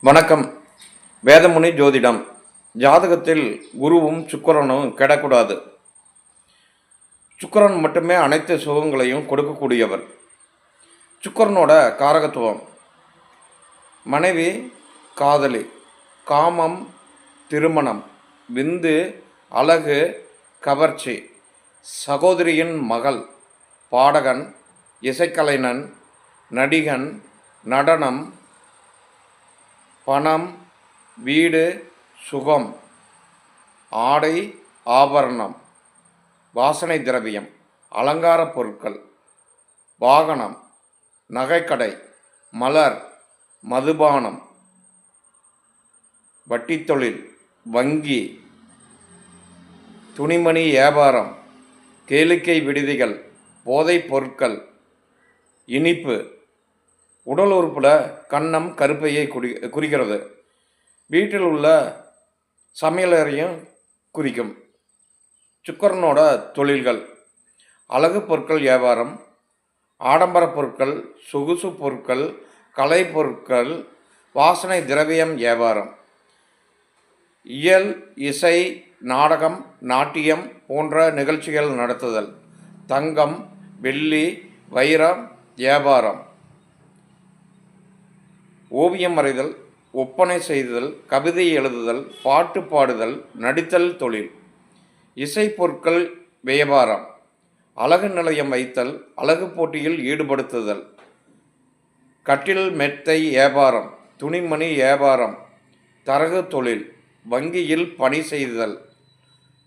வணக்கம். வேதமுனி ஜோதிடம். ஜாதகத்தில் குருவும் சுக்கிரனும் கெடக்கூடாது. சுக்கிரன் மட்டுமே அனைத்து சுகங்களையும் கொடுக்கக்கூடியவர். சுக்கிரனோட காரகத்துவம். மனைவி காதலி காமம் திருமணம் விந்து அழகு கவர்ச்சி சகோதரியின் மகள் பாடகன் இசைக்கலைஞன் நடிகன் நடனம் பணம் வீடு சுகம் ஆடை ஆபரணம் வாசனை திரவியம் அலங்கார பொருட்கள் வாகனம் நகைக்கடை மலர் மதுபானம் வட்டித்தொழில் வங்கி துணிமணி வியாபாரம் கேளிக்கை விடுதிகள் போதைப் பொருட்கள் இனிப்பு உடல் உறுப்பில் கன்னம் கருப்பையை குறி குறிக்கிறது. வீட்டில் உள்ள சமையலறையும் குறிக்கும். சுக்கரனோட தொழில்கள். அழகு பொருட்கள் வியாபாரம் ஆடம்பர பொருட்கள் சொகுசு பொருட்கள் கலை பொருட்கள் வாசனை திரவியம் வியாபாரம். இயல் இசை நாடகம் நாட்டியம் போன்ற நிகழ்ச்சிகள் நடத்துதல். தங்கம் வெள்ளி வைரம் வியாபாரம். ஓவியம் வரைதல் ஒப்பனை செய்தல் கவிதை எழுதுதல் பாட்டு பாடுதல் நடித்தல் தொழில். இசை பொருட்கள் வியாபாரம். அழகு நிலையம் வைத்தல் அழகு போட்டியில் ஈடுபடுத்துதல். கட்டில் மெத்தை வியாபாரம். துணிமணி வியாபாரம். தரகு தொழில். வங்கியில் பணி செய்தல்.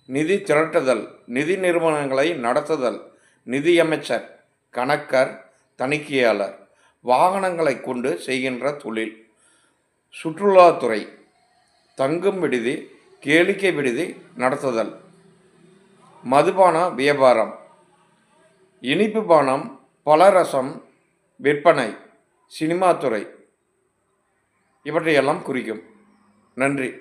நிதி திரட்டுதல். நிதி நிறுவனங்களை நடத்துதல். நிதியமைச்சர் கணக்கர் தணிக்கையாளர். வாகனங்களை கொண்டு செய்கின்ற தொழில். சுற்றுலாத்துறை தங்கும் விடுதி கேளிக்கை விடுதி நடத்துதல். மதுபான வியாபாரம். இனிப்பு பானம் பலரசம் விற்பனை சினிமாத்துறை இவற்றையெல்லாம் குறிக்கும். நன்றி.